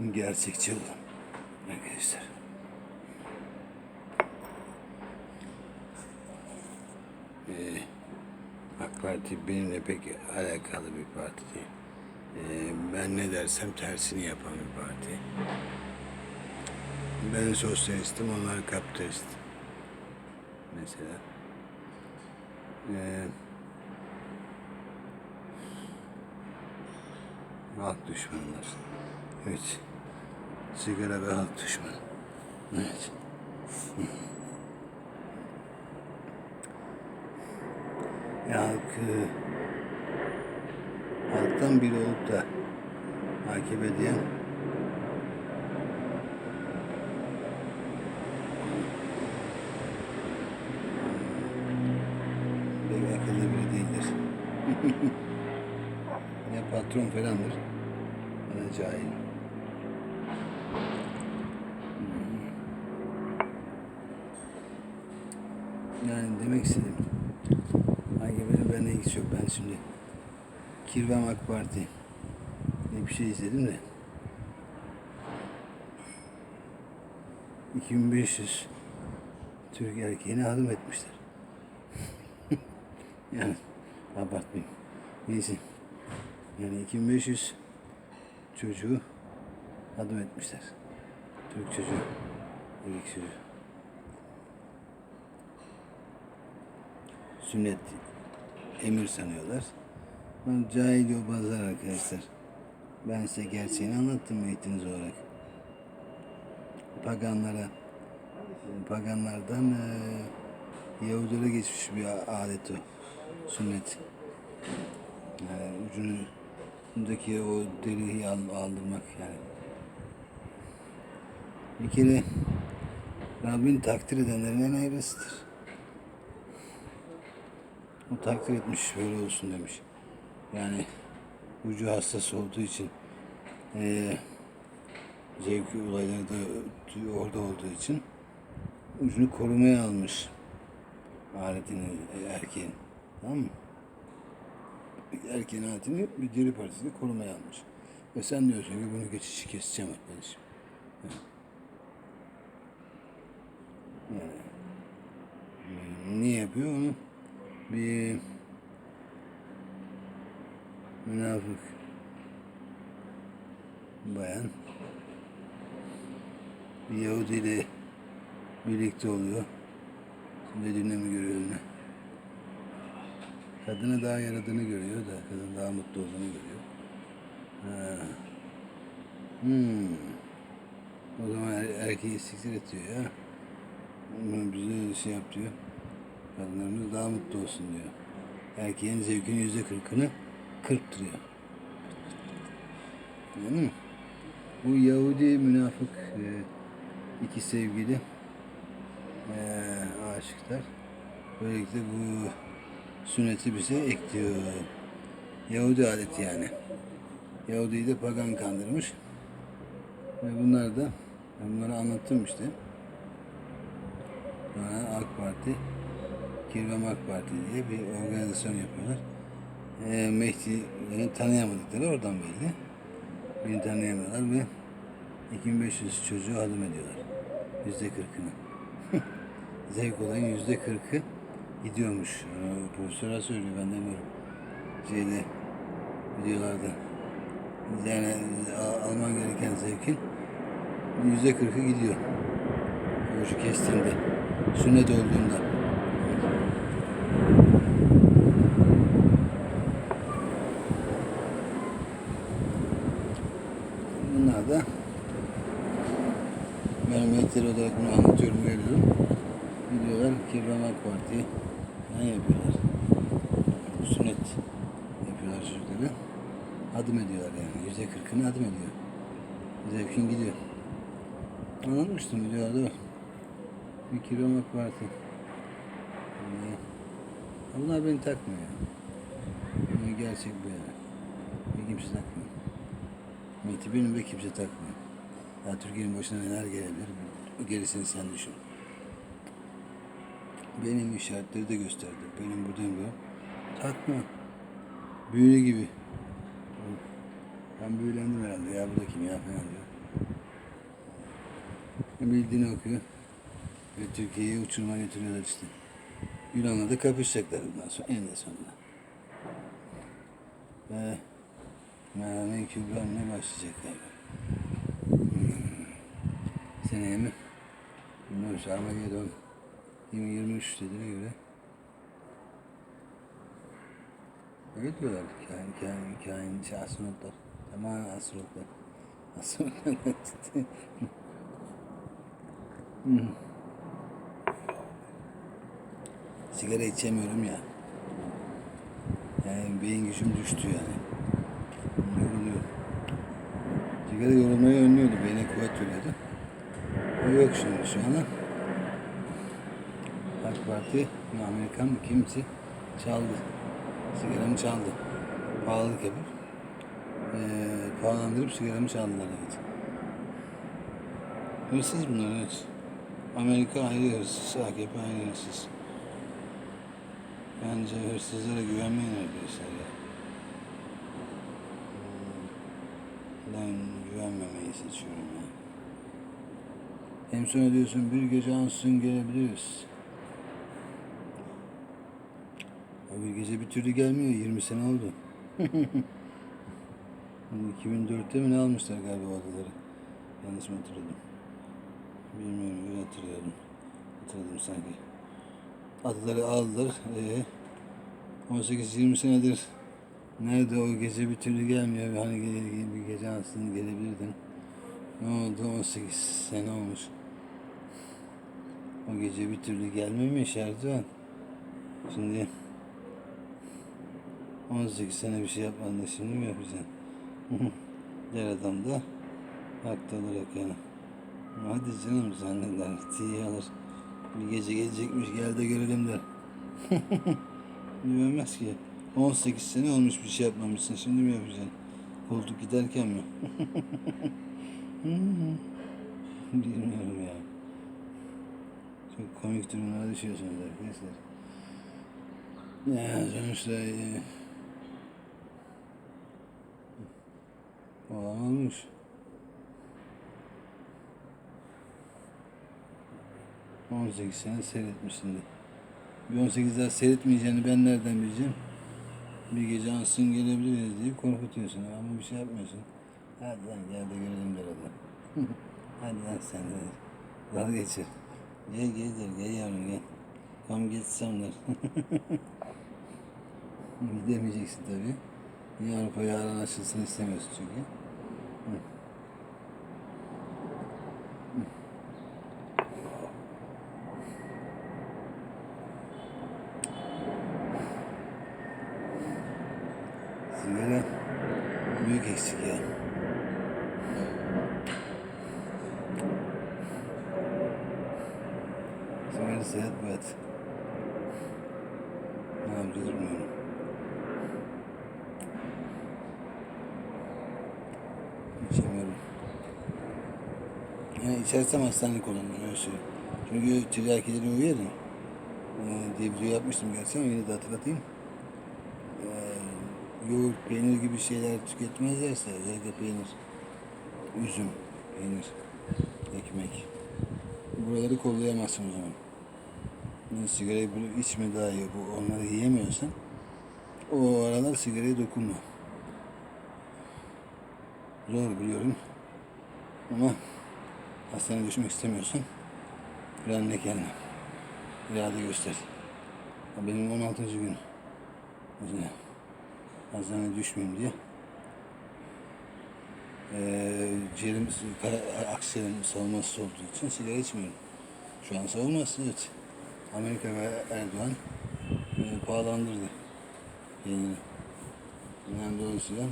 gerçekçi olalım arkadaşlar. Ee, AK Parti benimle pek alakalı bir parti değil. Ee, ben ne dersem tersini yapan bir parti. Ben sosyalistim, onlar kapitalist. Mesela. Ee, halk düşmanlar. Evet. Sigara ve halk düşmanı. Evet. Ya halk, halktan biri olup da AKP diyen pek akıllı biri değildir. ya patron falandır da cahil. Yani demek istedim. AKP'nin benimle ilgisi yok. Ben şimdi Kirvem AK Parti diye bir şey izledim de 2500 Türk erkeğine adım etmişler. yani abartmayayım. Neyse. Yani 2500 çocuğu adım etmişler. Türk çocuğu. Erkek çocuğu. Sünnet emir sanıyorlar. Ben cahil yobazlar arkadaşlar. Ben size gerçeğini anlattım eğitiniz olarak. Paganlara, paganlardan eee Yahudilere geçmiş bir adet o. Sünnet. Yani ucundaki o deriyi al- aldırmak yani. Bir kere Rabbin takdir edenlerin en ayrısıdır. O takdir etmiş böyle olsun demiş. Yani ucu hassas olduğu için eee zevki olayları da orada olduğu için ucunu korumaya almış aletini erkeğin. Tamam mı? Erkeğin aletini bir deri parçasını korumaya almış. Ve sen diyorsun ki bunu geçişi keseceğim arkadaşım. Yani, niye yapıyor onu? Bir münafık bayan bir Yahudi ile birlikte oluyor. Dediğini mi görüyor ne? Kadını daha yaradığını görüyor da kadın daha mutlu olduğunu görüyor. Ha. Hmm. O zaman er, erkeği siktir ediyor ya. Bize şey yap diyor. Kadınlarımız daha mutlu olsun diyor. Erkeğin zevkinin yüzde kırkını kırptırıyor. Anladın mı? Bu Yahudi münafık e, iki sevgili e, aşıklar. Böylelikle bu sünneti bize ekliyor. Yahudi adeti yani. Yahudi'yi de pagan kandırmış. Ve bunlar da bunları anlattım işte. Sonra AK Parti, Kirvem AK Parti diye bir organizasyon yapıyorlar. E, Mehdi'yi tanıyamadıkları oradan belli. Beni tanıyamıyorlar ve 2500 çocuğu adım ediyorlar. Yüzde kırkını. Zevk olayın yüzde kırkı gidiyormuş. Ee, Profesörler söylüyor ben demiyorum. Şeyde videolarda. Yani a- alman gereken zevkin yüzde kırkı gidiyor. Ucu kestiğinde. Sünnet olduğunda. Bunlar da eğitim olarak bunu anlatıyorum, veriyorum. Gidiyorlar Kirvan AK ne yapıyorlar? Sünnet yapıyorlar çocukları. Adım ediyorlar yani. Yüzde kırkını adım ediyor. Zevkin gidiyor. Anlatmıştım videolarda var. Kirvan AK Parti. Bunlar beni takmıyor. Yani gerçek bu yani. Bir kimse takmıyor. Mehdi benim ve kimse takmıyor. Ya Türkiye'nin başına neler gelebilir gerisini sen düşün. Benim işaretleri de gösterdi. Benim buradayım diyor. Takma. Büyülü gibi. Ben büyülendim herhalde ya bu da kim ya falan diyor. Bildiğini okuyor. Ve Türkiye'yi uçuruma götürüyorlar işte. Yunan'la da kapışacaklar bundan sonra. En de sonunda. Ve Merhamet Kübra ne başlayacak galiba. Hmm. Seneye mi? Bilmiyorum. Armageddon 2023 dediğine göre. Öyle diyorlar. Kain, kain, kain, şey, astronotlar. Tamamen astronotlar. Astronotlar. Hmm. Sigara içemiyorum ya. Yani beyin gücüm düştü yani. Yoruluyor. Sigara yorulmayı önlüyordu. Beyne kuvvet veriyordu. O yok şimdi şu anda. AK Parti, Amerikan mı kimse çaldı. Sigaramı çaldı. Pahalılık yapıp eee pahalandırıp sigaramı çaldılar evet. Hırsız bunlar evet. Amerika ayrı hırsız, AKP ayrı hırsız. Bence hırsızlara güvenmeyin arkadaşlar ya. Hmm, Ben güvenmemeyi seçiyorum ya. Hem sonra diyorsun bir gece ansızın gelebiliriz. O bir gece bir türlü gelmiyor. 20 sene oldu. 2004'te mi ne almışlar galiba o adaları? Yanlış mı hatırladım? Bilmiyorum öyle hatırlıyorum. Hatırladım sanki. Adaları aldılar. Ee, 18-20 senedir nerede o gece bir türlü gelmiyor. Hani bir gece aslında gelebilirdin. Ne oldu? 18 sene olmuş. O gece bir türlü gelmemiş Erdoğan. Şimdi 18 sene bir şey yapmadın da şimdi mi yapacaksın? Der adam da haklı olarak yani. Hadi canım zanneder. Tiye alır. Bir gece gelecekmiş gel de görelim der. Güvenmez ki. 18 sene olmuş bir şey yapmamışsın. Şimdi mi yapacaksın? Koltuk giderken mi? Bilmiyorum ya. Çok komik durumlara düşüyorsunuz arkadaşlar. Ya sonuçta e, olan. On sekiz sene seyretmişsin de. Bir 18 daha seyretmeyeceğini ben nereden bileceğim? Bir gece ansın gelebiliriz diye korkutuyorsun ama bir şey yapmıyorsun. Hadi lan gel de görelim adam. Hadi lan sen de. Dalga geçir. Gel gel der, gel yavrum gel. Get some der. Gidemeyeceksin tabii. Niye Avrupa'ya aran açılsın istemiyorsun çünkü. Hı. Sigara büyük eksik ya. Sigara seyahat bu et. Ne yapacağız bilmiyorum. İçemiyorum. Yani içersem hastanelik olurum öyle söyleyeyim. Çünkü tiryakileri uyuyor ya. Ee, diye video yapmıştım gerçi ama yine de hatırlatayım. Ee, yoğurt, peynir gibi şeyler tüketmezlerse özellikle peynir, üzüm, peynir, ekmek. Buraları kollayamazsın o zaman. Yani sigarayı içme daha iyi. Bu onları yiyemiyorsan o aralar sigaraya dokunma. Zor biliyorum. Ama hastaneye düşmek istemiyorsan frenle kendine. İrade göster. Benim 16. gün. Mesela hastaneye düşmeyeyim diye. Ee, ciğerim, akciğerim savunması olduğu için sigara içmiyorum. Şu an savunması evet. Amerika ve Erdoğan e, pahalandırdı yeni. Yani dolayısıyla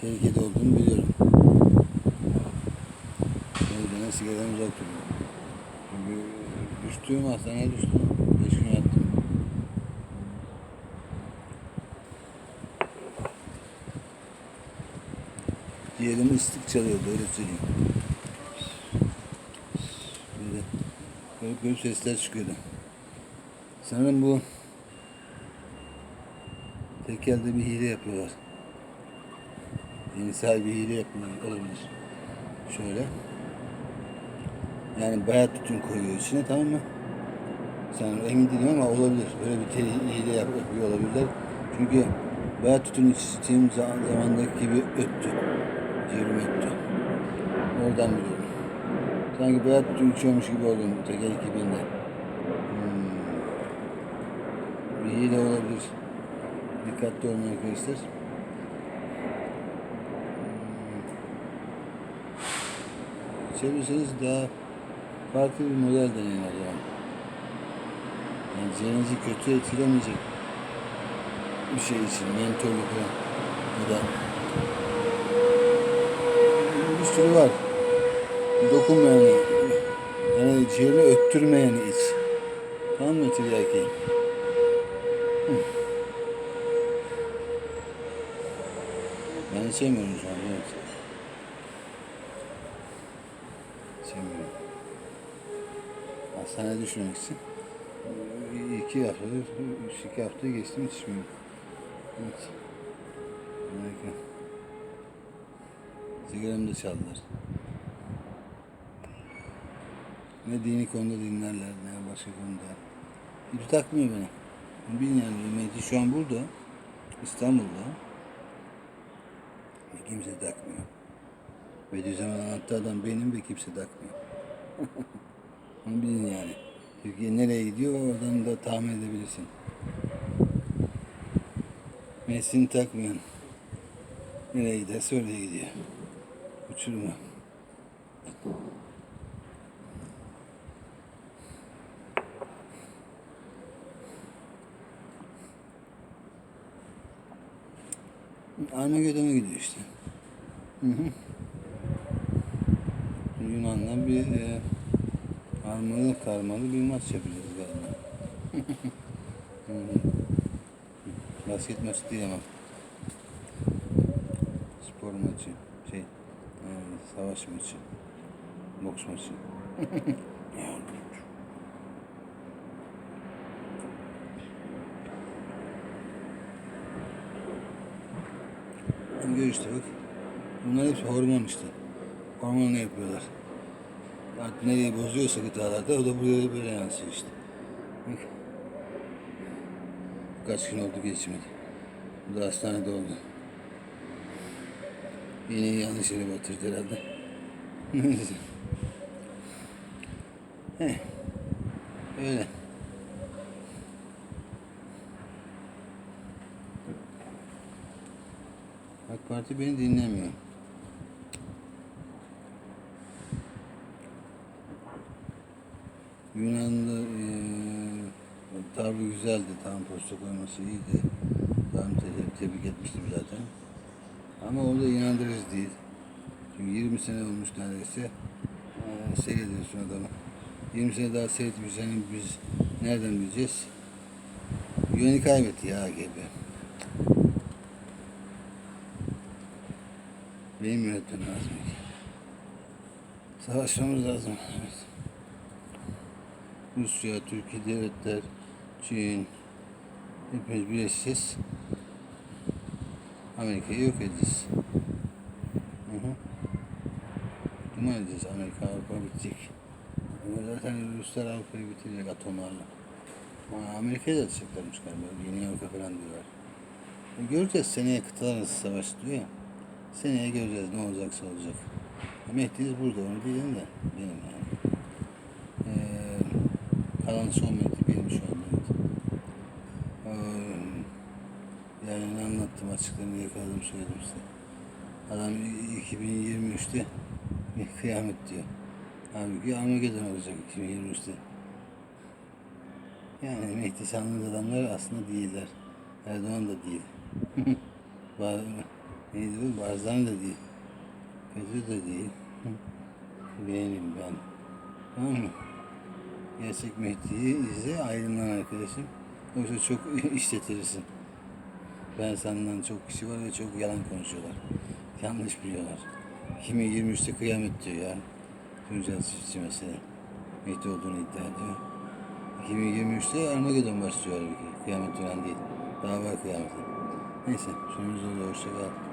tehlikede olduğunu biliyorum. Yüzden sigaradan uzak duruyorum. Çünkü düştüğüm hastaneye düştüm. Beş gün yattım. Ciğerimi ıslık çalıyordu öyle söyleyeyim. Böyle garip garip sesler çıkıyordu. Sanırım bu tekelde bir hile yapıyorlar. Yenisel bir hile yapıyor olabilir. Şöyle. Yani bayat tütün koyuyor içine tamam mı? Sen emin değilim ama olabilir. Böyle bir hile yap- yapıyor olabilirler. Çünkü bayat tütün içtiğim za- zamandaki gibi öttü. Ciğerim öttü. Oradan biliyorum. Sanki bayat tütün içiyormuş gibi oldum teker ekibinde. Hmm. Bir hile olabilir. Dikkatli olun arkadaşlar. Hmm. İçebilirseniz daha farklı bir model o zaman. Yani ciğerinizi kötü etkilemeyecek bir şey için. Falan. Ya da bir sürü var. Dokunmayan, yani ciğerini öttürmeyen iç. Tamam mı tiryaki? Ben içemiyorum şu an. Evet. Hastaneye düşmemek için. e, iki haftadır, üç iki hafta geçtim içmiyorum. Evet. Harika. Sigaramı da çaldılar. Ne dini konuda dinlerler, ne başka konuda. Hiç takmıyor beni. Yani Mehdi şu an burada. İstanbul'da. Ve kimse takmıyor. Bediüzzaman anlattığı adam benim ve kimse takmıyor. Onu bilin yani. Türkiye nereye gidiyor oradan da tahmin edebilirsin. Mesleğini takmayan nereye giderse oraya gidiyor. Uçurma. Armageddon'a gidiyor işte. Hı hı. Yunan'dan bir e, armalı karmalı bir maç yapacağız galiba. Basket maçı değil ama. Spor maçı. Şey, e, savaş maçı. Boks maçı. Gör işte bak. Bunlar hepsi hormon işte. Hormonla yapıyorlar. Artık nereyi bozuyorsa gıdalarda o da buraya böyle yansıyor işte. Kaç gün oldu geçmedi. Bu da hastanede oldu. İğneyi yanlış yere batırdı herhalde. Neyse. Heh. Öyle. AK Parti beni dinlemiyor. Tabi güzeldi. Tam posta koyması iyiydi. Tam te- tebrik etmiştim zaten. Ama o da inandırıcı değil. Çünkü 20 sene olmuş neredeyse. Eee seyrediyorsun adamı. 20 sene daha seyretmeyeceğini biz nereden bileceğiz? Güveni kaybetti ya AKP. Benim yönetmem lazım. Savaşmamız lazım. Rusya, Türkiye devletler, Çin, hepimiz birleşeceğiz. Amerika'yı yok edeceğiz. Hı hı. Duman edeceğiz. Amerika, Avrupa bitecek. Ama zaten Ruslar Avrupa'yı bitirecek atomlarla. Ama Amerika'yı da atacaklarmış galiba. Yeni Avrupa falan diyorlar. E göreceğiz seneye kıtalar arası savaş diyor ya. Seneye göreceğiz ne olacaksa olacak. Mehdi'yiz burada onu diyelim de benim yani. Ee, kalan son benim şu anda. Ee, yani ne anlattım açıklarını yakaladım söyledim size. Adam 2023'te bir kıyamet diyor. Halbuki Armageddon olacak 2023'te. Yani Mehdi sandığı adamlar aslında değiller. Erdoğan da değil. Var, neydi bu? Barzani de değil. Kötü de değil. Beğenim ben. Tamam mı? Gerçek Mehdi'yi izle aydınlan arkadaşım. Yoksa çok işletirsin. Ben senden çok kişi var ve çok yalan konuşuyorlar. Yanlış biliyorlar. 2023'te kıyamet diyor ya. Tuncel Çiftçi mesela. Mehdi olduğunu iddia ediyor. 2023'te Armageddon başlıyor halbuki. Kıyamet falan değil. Daha var kıyameti. Neyse sonumuz oldu. Hoşça kal.